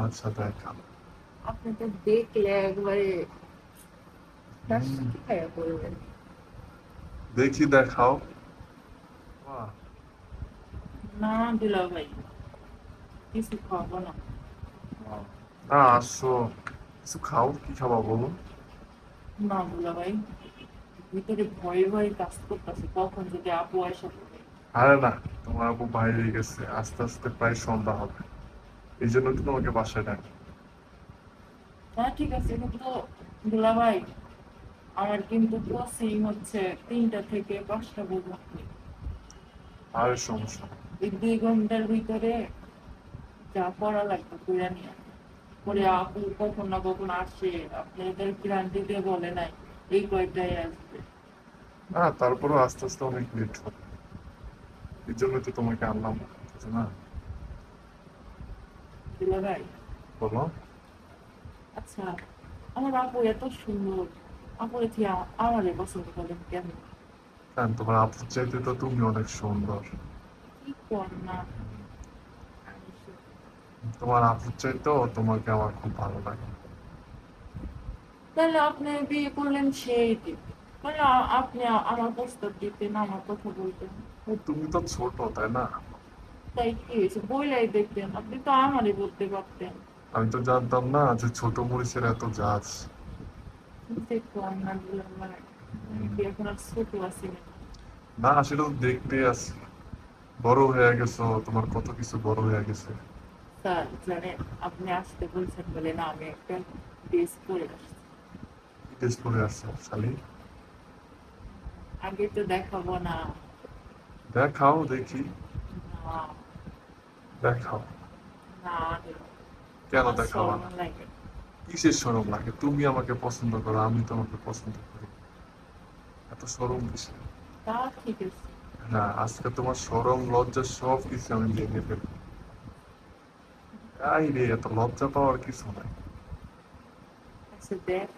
আচ্ছা দেখাও। আপনি তো দেখলে একবারে দেখি দেখাও। না দুলা ভাই কিছু খাব না। না আসো। কিছু খাও কি খাবা বলো না দুলা ভাই ভিতরে ভয়ে ভয়ে কাজ করতেছে কখন যদি আপু পড়ে আরে না তোমার আপু বাইরে গেছে আস্তে আস্তে প্রায় সন্ধ্যা হবে। এই জন্য তো তোমাকে বাসায় ডাকি। হ্যাঁ ঠিক আছে কিন্তু দুলা ভাই আমার কিন্তু কোচিং হচ্ছে তিনটা থেকে পাঁচটা পর্যন্ত। আর সমস্যা এই দুই ঘণ্টার ভিতরে যা পড়া লাগবে করে নিয়ে। পরে আপু কখন না কখন আসে আপনাদের গ্রান্টি দিয়ে বলে নাই এই কয়টাই আসবে। না তারপরেও আস্তে আস্তে অনেক লেট হবে। এই জন্য তো তোমাকে আনলাম। না? বলো। আচ্ছা আমার আপু এত সুন্দর। আপু এটি আমারে পছন্দ করেন কেন? কারণ তোমার আপুর চাইতে তো তুমি অনেক সুন্দর। কি কর না তোমার আপুর চাইতেও তোমাকে আমার খুব ভালো লাগে। তাহলে আপনি বিয়ে করলেন সেই তাহলে আপনি আমার প্রস্তাব দিতেন আমার কথা বলতেন। তুমি তো ছোট তাই না? তাই কি হয়েছে? বইলাই দেখতেন আপনি তো আমারই বলতে পারতেন। আমি তো জানতাম না যে ছোট মরিচের এত জাজ দেখো আমরা দিলাম মানে এখন আর ছোট আছি না সেটা তো দেখতে আছি। বড় হয়ে গেছো তোমার কত কিছু বড় হয়ে গেছে। স্যার জানেন আপনি আসতে বলছেন বলে না আমি একটা ড্রেস পরে আসছি। কি টেস্ট আসছো শালি? আগে তো দেখাবো না। দেখাও দেখি। না। দেখাও। কেন দেখাও না। কিসের সরম লাগে? তুমি আমাকে পছন্দ করো আমি তোমাকে পছন্দ করি। এত সরম কিসে না আজকে তোমার সরম লজ্জা সব কিছু আমি ভেঙে ফেলব। এই রে এত লজ্জা পাওয়ার কিছু নাই। আচ্ছা দেখ।